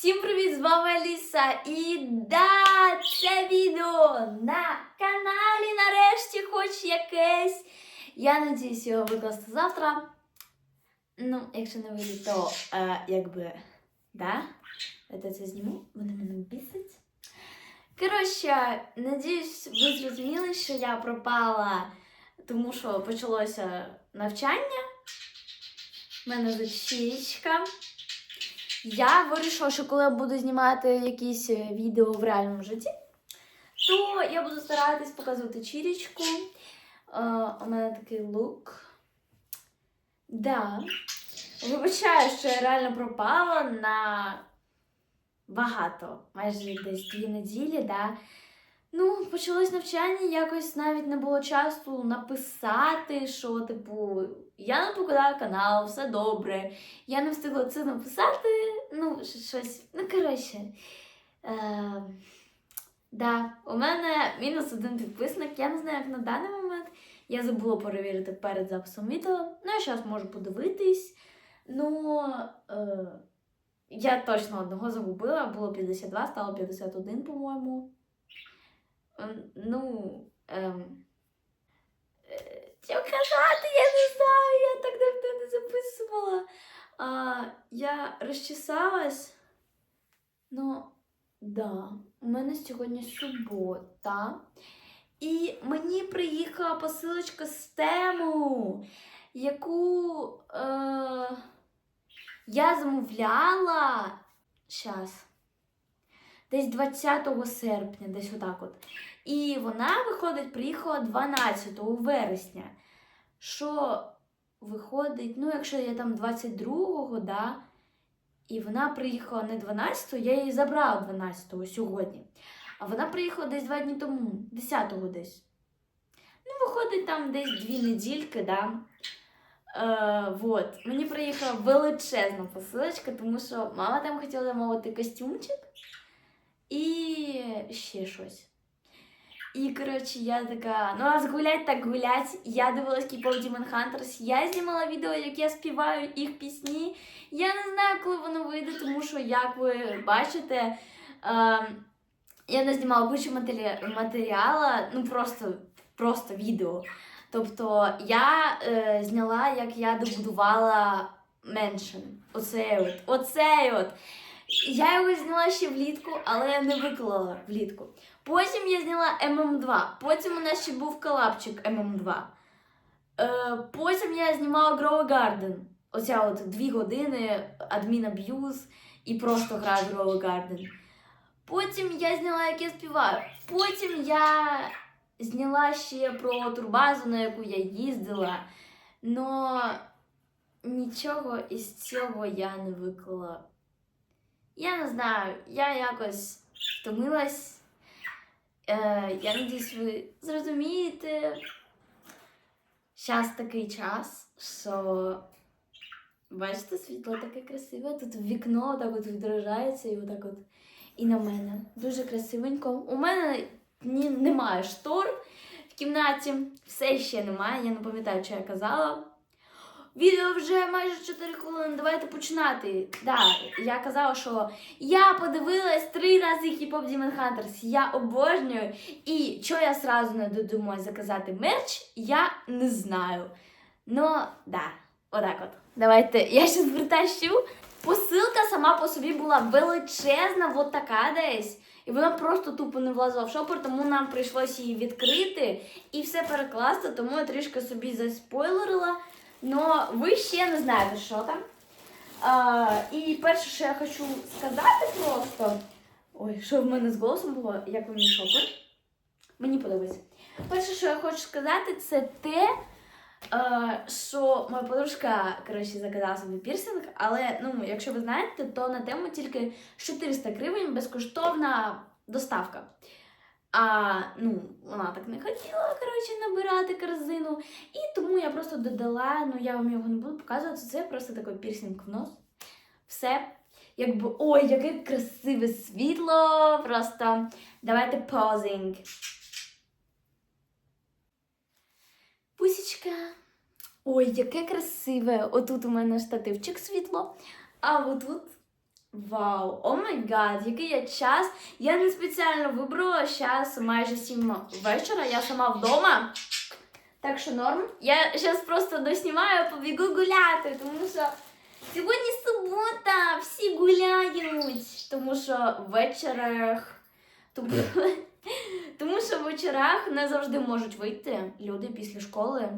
Всім привіт! З вами Аліса. І да, це відео на каналі нарешті хоч якесь. Я надіюсь його викласти завтра. Ну, якщо не вийде, то е, якби да. Я це зніму, вони мене бісить. Коротше, надіюсь, ви зрозуміли, що я пропала, тому що почалося навчання. У мене зачічка. Я вирішила, що коли я буду знімати якісь е, відео в реальному житті, то я буду старатись показувати чірічку. Е, у мене такий лук. Да. Вибачаю, що я реально пропала на багато, майже десь дві неділі, да. Ну, почалось навчання, якось навіть не було часу написати, що, типу, я не покидаю канал, все добре. Я не встигла це написати, ну, щось. Ну, коротше. Е, да, у мене мінус один підписник. Я не знаю, як на даний момент. Я забула перевірити перед записом відео. Ну, я зараз можу подивитись. Ну, е, я точно одного загубила, було 52, стало 51, по-моєму. Ем, Ну, ем, е, що казати, я не знаю, я так давно не записувала. А, я розчесалась. Ну, да, у мене сьогодні субота. І мені приїхала посилочка з тему, яку е, я замовляла. Щас. Десь 20 серпня, десь отак от. І вона, виходить, приїхала 12 вересня. Що виходить, ну, якщо я там 22-го, да, і вона приїхала не 12-го, я її забрала 12-го сьогодні. А вона приїхала десь два дні тому, 10-го десь. Ну, виходить, там десь дві недільки, да. Е, вот. Мені приїхала величезна посилочка, тому що мама там хотіла замовити костюмчик і ще щось. І, коротше, я така, ну а гулять так гулять. Я дивилась K-pop Demon Hunters, я знімала відео, як я співаю їх пісні. Я не знаю, коли воно вийде, тому що, як ви бачите, е, я не знімала кучу матері- матеріала, ну просто, просто відео. Тобто я е, зняла, як я добудувала меншин. Оцей от. Оцей от. Я його зняла ще влітку, але я не виклала влітку. Потім я зняла ММ2. Потім у нас ще був колапчик ММ2. Е, потім я знімала Grow Garden. Оця от дві години адмін аб'юз і просто граю в Grow Garden. Потім я зняла, як я співаю. Потім я зняла ще про турбазу, на яку я їздила. Но нічого із цього я не виклала. Я не знаю, я якось втомилась. Е, я надіюсь, ви зрозумієте. Зараз такий час, що бачите, світло таке красиве. Тут вікно так от відражається і отак от і на мене. Дуже красивенько. У мене ні, немає штор в кімнаті. Все ще немає. Я не пам'ятаю, що я казала. Відео вже майже 4 хвилини. Давайте починати. Да, я казала, що я подивилась три рази Hip-Hop Demon Hunters. Я обожнюю. І що я сразу не додумалась заказати мерч, я не знаю. Ну, да, отак от. Давайте, я ще притащу. Посилка сама по собі була величезна, от така десь. І вона просто тупо не влазила в шопер, тому нам прийшлося її відкрити і все перекласти, тому я трішки собі заспойлерила. Но ви ще не знаєте, що там. А, і перше, що я хочу сказати просто. Ой, що в мене з голосом було, як ви мені шопер? Мені подобається. Перше, що я хочу сказати, це те, що моя подружка коротше, заказала собі пірсинг, але ну, якщо ви знаєте, то на тему тільки 400 гривень безкоштовна доставка. А ну, вона так не хотіла коротше, набирати корзину. І тому я просто додала, ну я вам його не буду показувати. Це просто такий пірсинг в нос. Все. Якби, ой, яке красиве світло! Просто давайте позинг. Пусічка. Ой, яке красиве! Отут у мене штативчик світло, а отут Вау, о май гад, який я час. Я не спеціально вибрала час майже 7 вечора, я сама вдома. Так що норм. Я зараз просто доснімаю, побігу гуляти, тому що сьогодні субота, всі гуляють. Тому що в вечорах. Тому, тому що в вечорах не завжди можуть вийти люди після школи.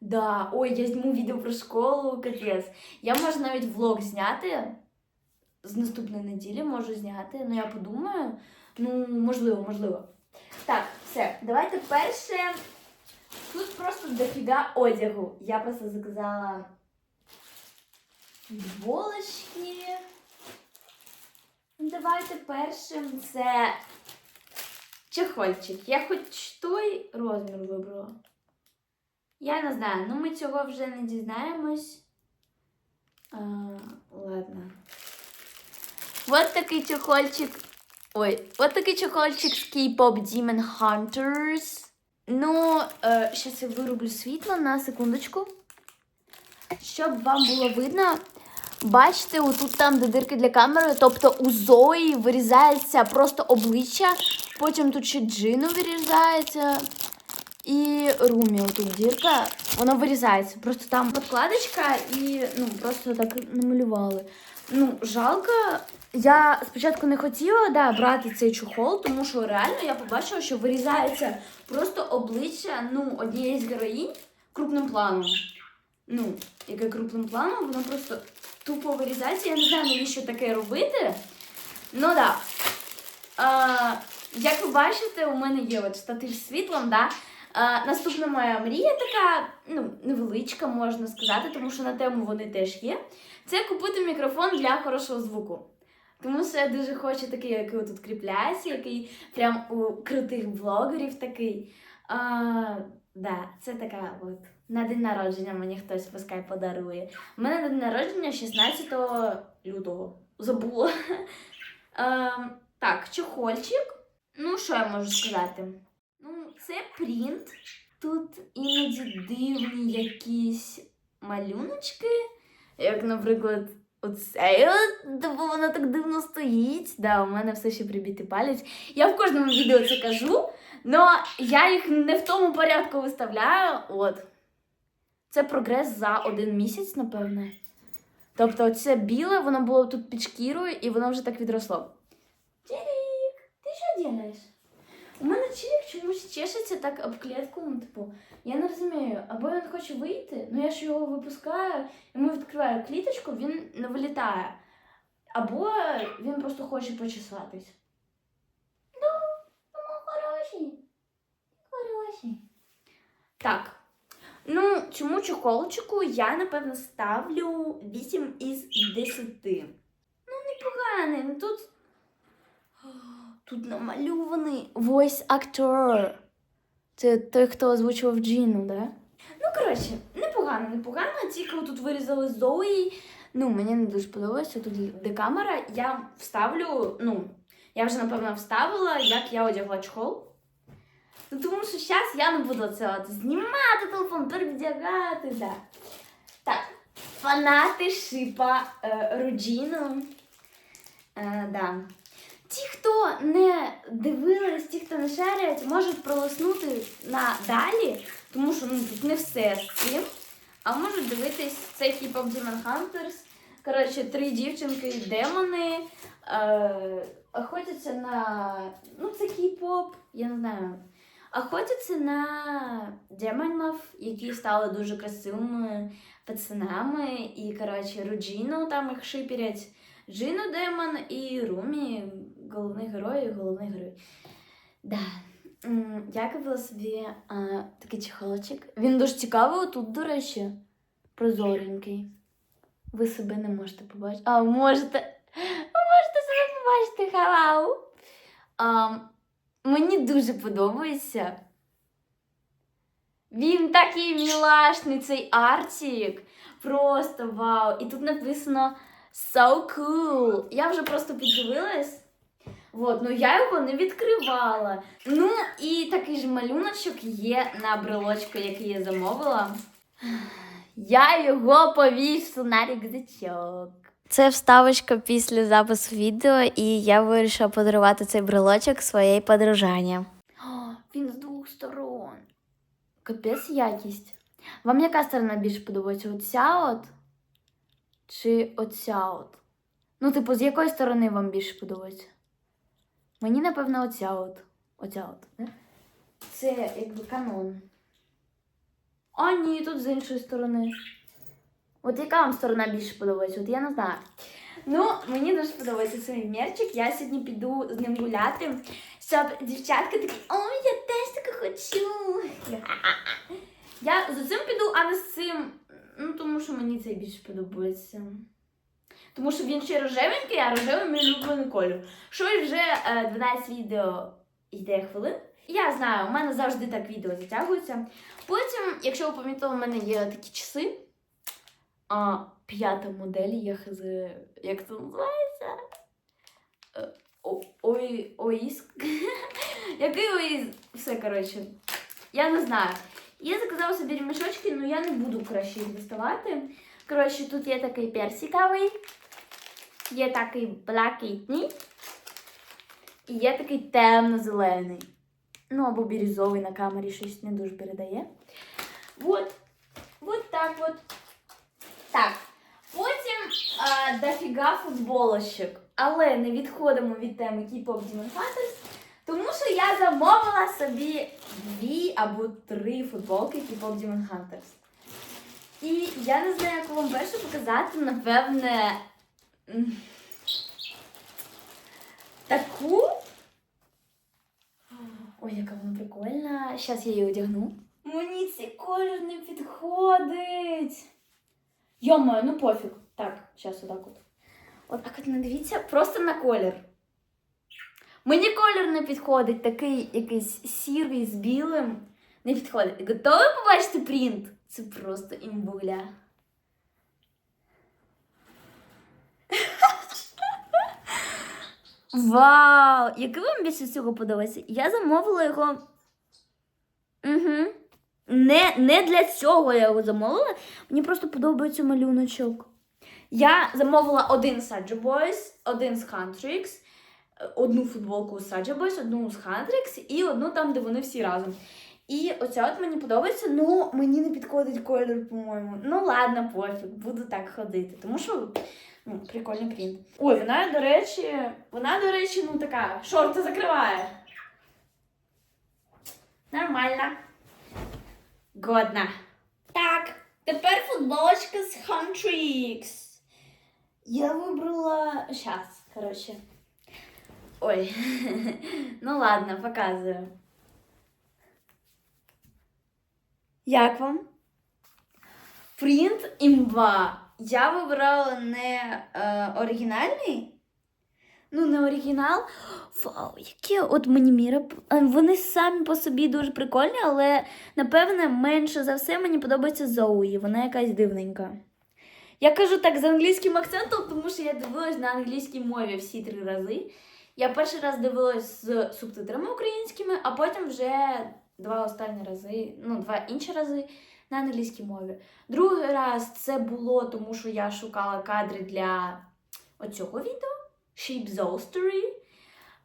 Да, ой, я зніму відео про школу, капець. Я можу навіть влог зняти. З наступної неділі можу зняти, ну я подумаю. Ну, можливо, можливо. Так, все, давайте перше. Тут просто дофіга одягу. Я просто заказала футболочки. Давайте першим це чехольчик. Я хоч той розмір вибрала. Я не знаю, ну ми цього вже не дізнаємось. А, ладно. Вот такий чехольчик. Ой, вот такий чехольчик з K-pop Demon Hunters. Ну, е, щас я вирублю світло на секундочку. Щоб вам було видно. Бачите, отут там, де дирки для камери, тобто у Зої вирізається просто обличчя, потім тут ще Джину вирізається. І Румі, отут дірка, вона вирізається. Просто там подкладочка і ну, просто так намалювали. Ну, жалко. Я спочатку не хотіла да, брати цей чохол, тому що реально я побачила, що вирізається просто обличчя ну, однієї з героїнь крупним планом. Ну, яке крупним планом, воно просто тупо вирізається. Я не знаю, навіщо таке робити. Ну. Да. Як ви бачите, у мене є от штатив з світлом, да? А, наступна моя мрія така, ну, невеличка, можна сказати, тому що на тему вони теж є. Це купити мікрофон для хорошого звуку. Тому що я дуже хочу такий, який тут кріпляється, який прям у крутих блогерів такий. А, да, це така от. На день народження мені хтось пускай подарує. У мене день народження 16 лютого. Забула. А, так, чохольчик. Ну, що я можу сказати? Ну, це принт. Тут іноді дивні якісь малюночки, як, наприклад, оцей, от, бо воно так дивно стоїть. Да, у мене все ще прибитий палець. Я в кожному відео це кажу, але я їх не в тому порядку виставляю. От. Це прогрес за один місяць, напевне. Тобто, це біле, воно було тут під шкірою, і воно вже так відросло. Чирік, ти що робиш? У мене чирік чомусь чешеться так об клітку, ну, типу, я не розумію, або він хоче вийти, ну я ж його випускаю, йому відкриваю кліточку, він не вилітає. Або він просто хоче почесатись. Ну, ну, хороший. Хороший. Так. Ну, цьому чохолчику я, напевно, ставлю 8 із 10. Ну, непоганий. Ну, тут. Тут намальований voice actor. Це той, хто озвучував Джіну, да? Ну, коротше, непогано, непогано. Тільки тут вирізали Зої. Ну, мені не дуже подобається. Тут де камера. Я вставлю, ну, я вже, напевно, вставила, як я одягла чохол. Ну, тому що зараз я не буду це от знімати телефон, перевдягати, да. Так, фанати шипа е, Роджіну. Е, да. Ті, хто не дивились, ті, хто не шарять, можуть пролиснути на далі, тому що ну, тут не все з цим. А можуть дивитись цей Hip-Hop Demon Hunters. Коротше, три дівчинки демони е, охотяться на. Ну, це кей-поп, я не знаю. Охотяться на демонів, які стали дуже красивими пацанами. І, коротше, Руджіну там їх шиперять. Джину Демон і Румі, головний герой і головний герой. Да. Я купила собі а, такий чехолчик. Він дуже цікавий тут, до речі, прозоренький. Ви себе не можете побачити. А, можете. Ви можете себе побачити, хавау. А, мені дуже подобається. Він такий мілашний, цей артик. Просто вау. І тут написано So cool. Я вже просто піддивилась. Вот, ну я його не відкривала. Ну і такий ж малюночок є на брелочку, який я замовила. Я його повішу на рюкзачок. Це вставочка після запису відео, і я вирішила подарувати цей брелочок своїй подружані. О, він з двох сторон. Капець якість. Вам яка сторона більше подобається? Оця от? Чи оця от? Ну, типу, з якої сторони вам більше подобається? Мені, напевно, оця от. Оця от. Це якби канон. А, ні, тут з іншої сторони. От яка вам сторона більше подобається? От я не знаю. Ну, мені дуже подобається цей мерчик. Я сьогодні піду з ним гуляти, щоб дівчатка такі, ой, я теж таке хочу. Я з цим піду, а не з цим. Ну, тому що мені цей більше подобається. Тому що він ще рожевенький, а рожевий мій улюблений колір. Щось вже е, 12 відео йде хвилин. Я знаю, у мене завжди так відео затягується. Потім, якщо ви помітили, у мене є такі часи. А, п'ята модель, я хз, як це називається? Е, Ой, оїск. Який оїск? Все, коротше. Я не знаю. Я заказала собі ремішочки, але я не буду краще їх доставати. Коротше, тут є такий персиковий, є такий блакитний, і є такий темно-зелений. Ну, або бірюзовий на камері щось не дуже передає. Вот. Вот так от. Так. Потім а, дофіга футболочок. Але не відходимо від теми K-pop Demon Hunters, тому що я замовила собі дві або три футболки K-pop Demon Hunters. І я не знаю, як вам перше показати, напевне. Таку. Ой, яка вона прикольна. Зараз я її одягну. Мені цей колір не підходить. Йома, ну пофіг. Так, зараз отак от. От так от не дивіться, просто на колір. Мені колір не підходить, такий якийсь сірий з білим. Не підходить. Готові побачити принт? Це просто імбуля. Вау! Який вам більше всього подобається? Я замовила його. Угу. Не, не для цього я його замовила. Мені просто подобається малюночок. Я замовила один Saja Boys, один з Huntrix, одну футболку з Saja Boys, одну з Huntrix і одну там, де вони всі разом. І оця от мені подобається, ну мені не підходить колір, по-моєму. Ну ладно, пофіг, буду так ходити. Тому що ну, прикольний принт. Ой, вона, до речі, вона, до речі, ну така, шорти закриває. Нормально. Годна. Так, тепер футболочка з Huntrix. Я вибрала. Щас, коротше. Ой. ну ладно, показую. Як вам? Принт імба. Я вибрала не е, оригінальний. Ну, не оригінал. Вау, які от мені міра. е, Вони самі по собі дуже прикольні, але напевне менше за все мені подобається Зоуї. Вона якась дивненька. Я кажу так з англійським акцентом, тому що я дивилась на англійській мові всі три рази. Я перший раз дивилась з субтитрами українськими, а потім вже два останні рази, ну, два інші рази на англійській мові. Другий раз це було, тому що я шукала кадри для оцього відео Sheep Story.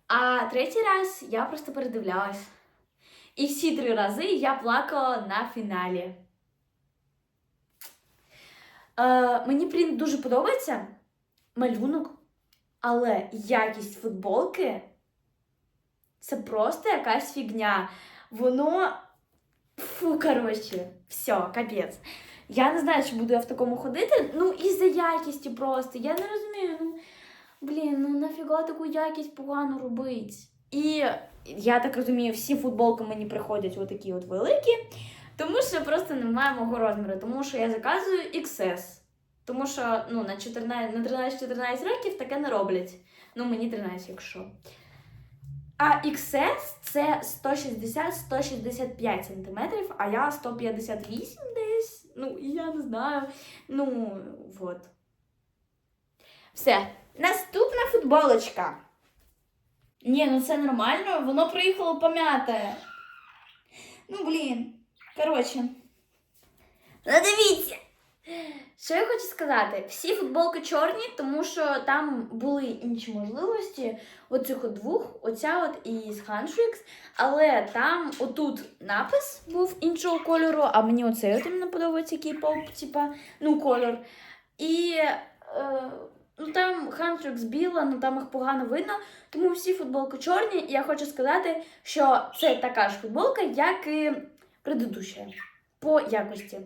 А третій раз я просто передивлялась. І всі три рази я плакала на фіналі. Е, мені принт дуже подобається малюнок, але якість футболки це просто якась фігня. Воно. Фу, коротше, все, капець. Я не знаю, чи буду я в такому ходити. Ну, із-за якісті просто. Я не розумію. Ну, блін, ну нафіга таку якість погано робить. І я так розумію, всі футболки мені приходять отакі от великі. Тому що просто немає мого розміру, тому що я заказую XS. Тому що ну, на 14 на 13-14 років таке не роблять. Ну, мені 13, якщо. А XS це 160-165 см, а я 158 десь. Ну, я не знаю. Ну, вот. Все. Наступна футболочка. Ні, ну це нормально, воно приїхало пом'яте. Ну, блін. Коротше. Дивіться. Що я хочу сказати? Всі футболки чорні, тому що там були інші можливості. Оцих двох, оця от і з Handshakes. Але там отут напис був іншого кольору, а мені оцей от іменно подобається кей-поп, типа, ну, кольор. І е, ну, там Handshakes біла, ну там їх погано видно. Тому всі футболки чорні. І я хочу сказати, що це така ж футболка, як і предыдуща по якості.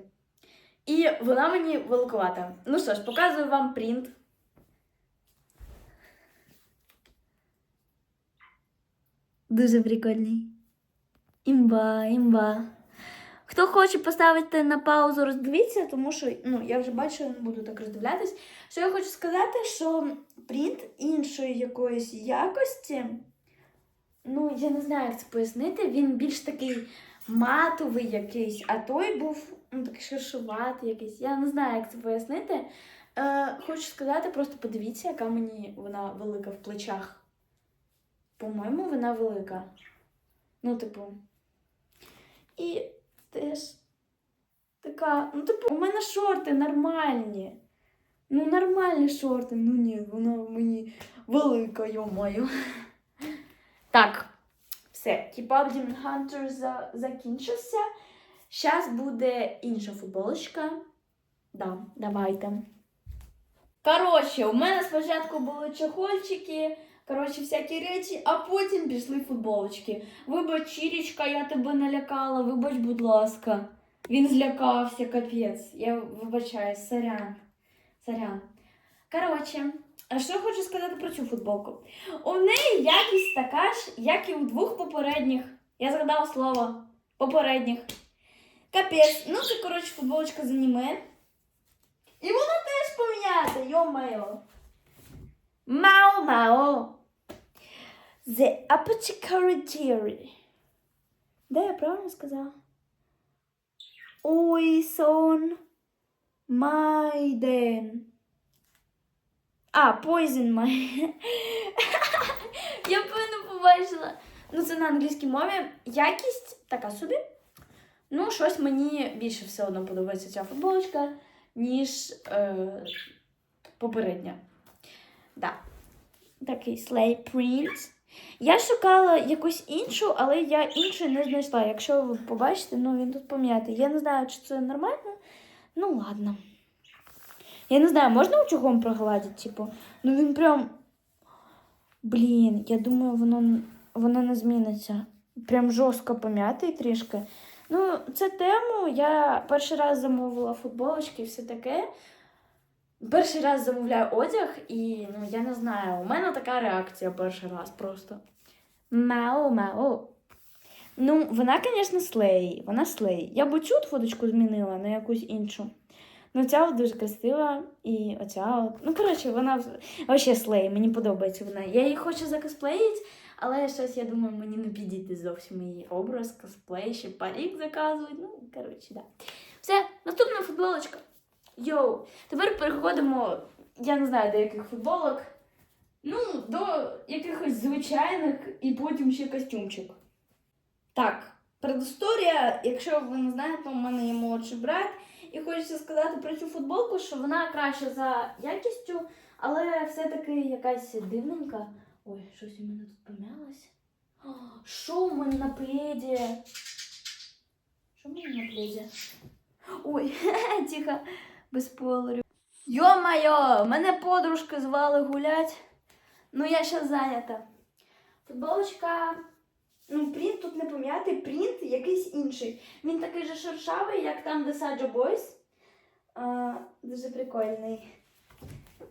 І вона мені великовата. Ну що ж, показую вам принт. Дуже прикольний. Імба, імба. Хто хоче поставити на паузу, роздивіться, тому що ну, я вже бачу, не буду так роздивлятись. Що я хочу сказати, що принт іншої якоїсь якості, ну, я не знаю, як це пояснити, він більш такий матовий якийсь, а той був ну, такий шершуватий якийсь. Я не знаю, як це пояснити. Е, хочу сказати, просто подивіться, яка мені вона велика в плечах. По-моєму, вона велика. Ну, типу. І теж така, ну, типу, у мене шорти нормальні. Ну, нормальні шорти. Ну ні, вона мені велика, йо-моє. Так, все, Demon Hunter за... закінчився. Зараз буде інша футболочка. Да, давайте. Коротше, у мене спочатку були чохольчики, коротше, всякі речі, а потім пішли футболочки. Вибач, Чірічка, я тебе налякала, вибач, будь ласка. Він злякався, капець. Я вибачаюсь, сорян. Сорян. Коротше, а що я хочу сказати про цю футболку? У неї якість така ж, як і у двох попередніх. Я згадала слово попередніх. Капець, ну це, коротше, футболочка з аніме. І вона теж пом'ята, йо-майо. Мао-мао. The Apothecary Diary. Де я правильно сказала? Ой, сон. Майден. А, Poison Maiden. Я певно побачила. Ну, це на англійській мові. Якість така собі. Ну, щось мені більше все одно подобається ця футболочка, ніж е, попередня. Да. Такий slay print. Я шукала якусь іншу, але я іншої не знайшла. Якщо ви побачите, ну він тут пом'ятий. Я не знаю, чи це нормально. Ну, ладно. Я не знаю, можна утюгом прогладити, типу? Ну він прям. Блін, я думаю, воно, воно не зміниться. Прям жорстко пом'ятий трішки. Ну, це тему. Я перший раз замовила футболочки і все таке. Перший раз замовляю одяг, і ну я не знаю, у мене така реакція перший раз просто. Мяу, мяу. Ну, вона, звісно, слей. Вона слей. Я б цю от фоточку змінила на якусь іншу. Ну, ця дуже красива, і оця. Ну, коротше, вона взагалі слей, мені подобається вона. Я її хочу закосплеїти, але щось, я думаю, мені не підійде зовсім її образ, косплей, ще парік заказують. Ну, коротше, да. Все, наступна футболочка. Йоу, тепер переходимо, я не знаю, до яких футболок. Ну, до якихось звичайних і потім ще костюмчик. Так, предісторія, якщо ви не знаєте, у мене є молодший брат, і хочеться сказати про цю футболку, що вона краща за якістю, але все-таки якась дивненька. Ой, щось у мене тут помялось. О, Що у мене на пледі? Що в мене на пледі? Ой, тихо, без спойлерів. Йо-майо, мене подружки звали гулять. Ну, я ще зайнята. Футболочка. Ну, принт тут не пом'ятий, принт якийсь інший. Він такий же шершавий, як там, де Sajo Boys. Дуже прикольний.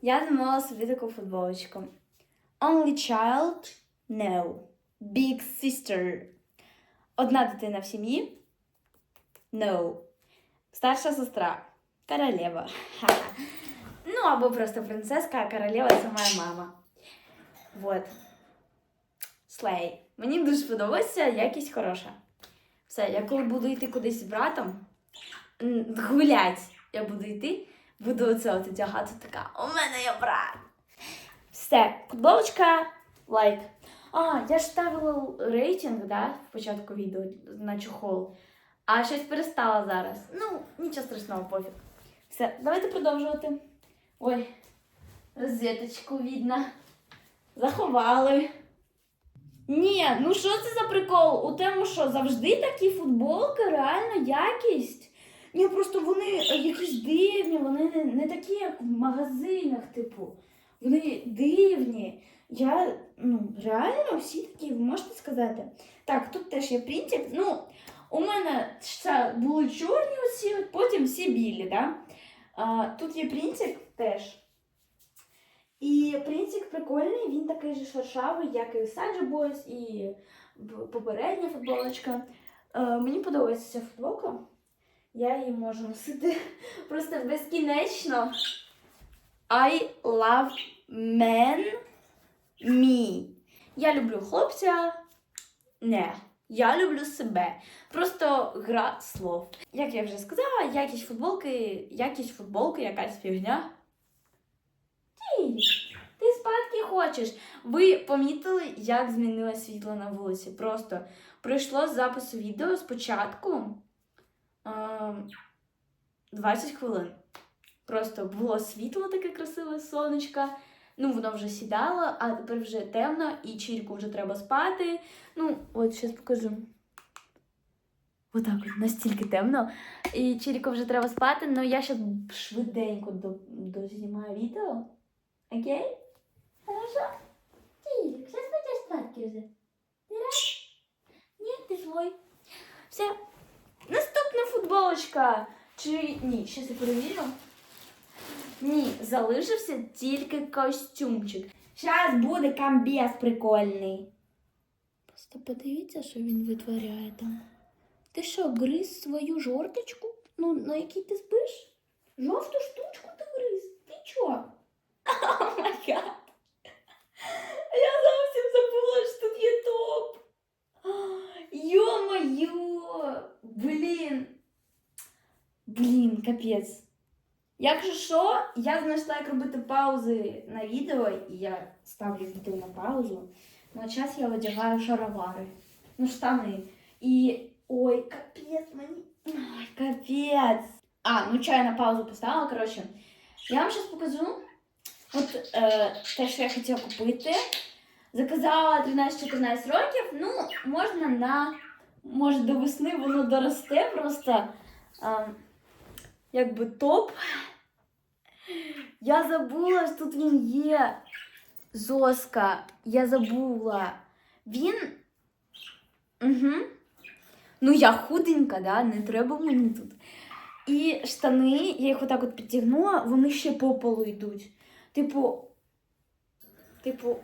Я замовила собі таку футболочку. Only child? No. Big sister. Одна дитина в сім'ї? No. Старша сестра. Королева. Ну, або просто принцеска, а королева це моя мама. Вот. Слей. Мені дуже подобається, якість хороша. Все, я коли буду йти кудись з братом, гулять, я буду йти, буду оце от одягати така. У мене є брат. Все, футболочка, лайк. А, я ж ставила рейтинг, да, в початку відео на чохол. А щось перестала зараз. Ну, нічого страшного, пофіг. Все, давайте продовжувати. Ой, розеточку видно. Заховали. Ні, ну що це за прикол? У тому, що завжди такі футболки, реально якість. Ні, просто вони е, якісь дивні, вони не, не такі, як в магазинах, типу. Вони дивні. Я, ну, реально всі такі, ви можете сказати. Так, тут теж є принтик. Ну, у мене ще були чорні оці, потім всі білі, да? Тут є принтик теж. І принтик прикольний, він такий же шершавий, як і Sage Boys, і попередня футболочка. Е, мені подобається ця футболка. Я її можу носити просто безкінечно. I love men me. Я люблю хлопця. Не. Я люблю себе. Просто гра слов. Як я вже сказала, якість футболки, якість футболки, якась фігня. Ти, ти спадки хочеш. Ви помітили, як змінилось світло на вулиці? Просто пройшло з запису відео спочатку ем, 20 хвилин. Просто було світло таке красиве, сонечко. Ну, воно вже сідало, а тепер вже темно, і Чірку вже треба спати. Ну, от зараз покажу. Отак от настільки темно. І Чіріку вже треба спати, але я зараз швиденько до, дознімаю відео. Окей? Хорошо? Чирік, зараз будеш спати вже. Ти рад? Ні, ти свой. Все. Наступна футболочка. Чи ні, щас я перевірю. Ні, залишився тільки костюмчик. Зараз буде комбез прикольний. Просто подивіться, що він витворяє там. Ти що, гриз свою жорточку? Ну, на якій ти спиш? Жовту штучку ти гриз? Ти чо? О май гад. Я зовсім забула, що тут є топ. Йо-моє! Блін. Блін, капець. Якщо що, я знайшла, як робити паузи на відео, і я ставлю відео на паузу. Ну, зараз я одягаю шаровари. Ну, штани. І. Ой, капець мені. Ой, капець. А, ну чай на паузу поставила, коротше. Я вам зараз покажу. От е, те, що я хотіла купити. Заказала 13-14 років. Ну, можна на. Може, до весни воно доросте просто. Е, якби топ. Я забула, що тут він є. Зоска. Я забула. Він. Угу. Ну, я худенька, да? не треба мені тут. І штани, я їх отак от підтягнула, вони ще по полу йдуть. Типу. Типу.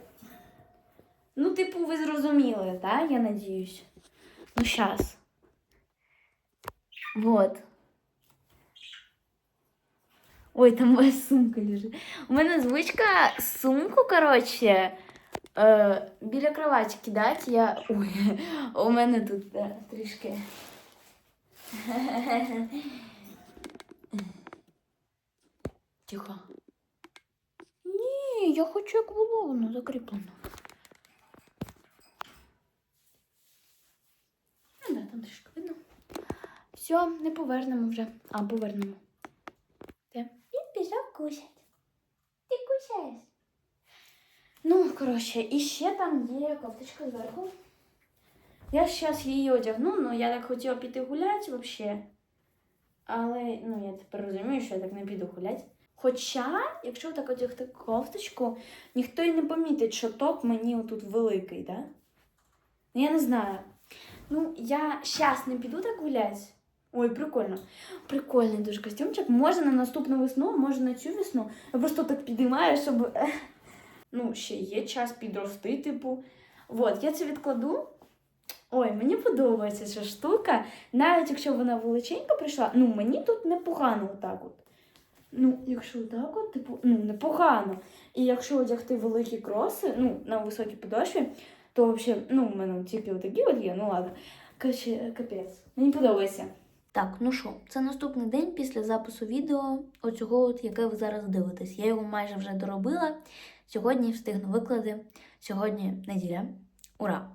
Ну, типу, ви зрозуміли, так? Я надіюсь. Ну, щас. Вот. Ой, там моя сумка лежить. У мене звичка сумку, коротше, е, біля кроваті кидати. Я. Ой, у мене тут е, трішки. Тихо. Ні, я хочу, як було воно закріплено. Да, там трішки видно. Все, не повернемо вже. А, повернемо. Де? Він пішов кушать. Ти кушаєш? Ну, коротше, і ще там є кофточка зверху. Я зараз її одягну, ну я так хотіла піти гуляти взагалі. Але ну, я тепер розумію, що я так не піду гуляти. Хоча, якщо так одягти кофточку, ніхто й не помітить, що топ мені отут великий, да? Ну, я не знаю. Ну, я зараз не піду так гуляти. Ой, прикольно. Прикольний дуже костюмчик. Може на наступну весну, може на цю весну. Я просто так підіймаю, щоб. е, Ну, ще є час підрости, типу. От, я це відкладу. Ой, мені подобається ця штука. Навіть якщо вона величенька прийшла, ну мені тут непогано отак от. Ну, якщо отак от, типу, ну, непогано. І якщо одягти великі кроси, ну, на високій підошві, то взагалі, ну, в мене тільки отакі от є, ну ладно. Короче, капець. Мені подобається. Так, ну що, це наступний день після запису відео, оцього, от, яке ви зараз дивитесь. Я його майже вже доробила. Сьогодні встигну виклади. Сьогодні неділя. Ура!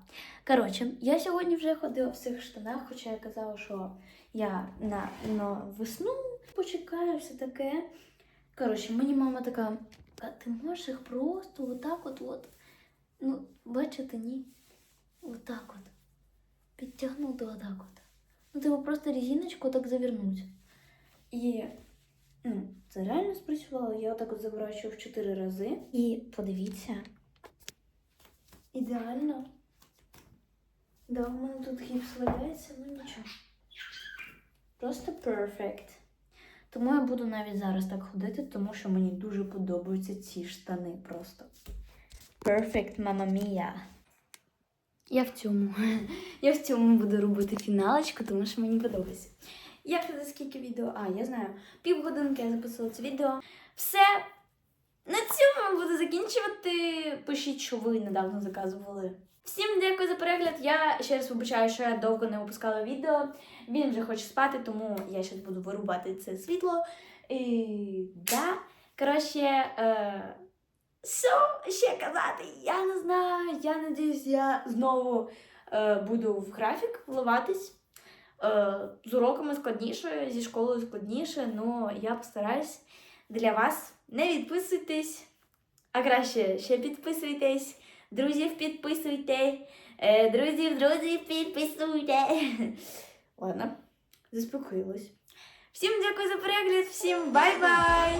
Коротше, я сьогодні вже ходила в цих штанах, хоча я казала, що я на, на весну почекаю, все таке. Коротше, мені мама така, ти можеш їх просто отак от, от. Ну, бачите, ні. Отак от. Підтягнути отак от. Ну, типу просто резиночку так завернуть. І ну, це реально спрацювало. Я отак от заворачую в 4 рази. І подивіться. Ідеально. Да, у мене тут гіпс валяється, ну нічого. Просто перфект. Тому я буду навіть зараз так ходити, тому що мені дуже подобаються ці штани просто. Perfect, мама мія. Я в цьому. Я в цьому буду робити фіналочку, тому що мені подобається. Як за скільки відео? А, я знаю. Півгодинки я записувала це відео. Все. На цьому я буду закінчувати. Пишіть, що ви недавно заказували. Всім дякую за перегляд. Я ще раз вибачаю, що я довго не випускала відео. Він вже хоче спати, тому я зараз буду вирубати це світло. І, да. Коротше, е, що ще казати? Я не знаю. Я надіюсь, я знову е, буду в графік вливатись. Е, з уроками складніше, зі школою складніше, але я постараюсь для вас. Не відписуйтесь, а краще ще підписуйтесь. Друзів підписуйте. Е, друзів, друзів, підписуйте. Ладно, заспокоїлась. Всім дякую за перегляд, всім бай-бай!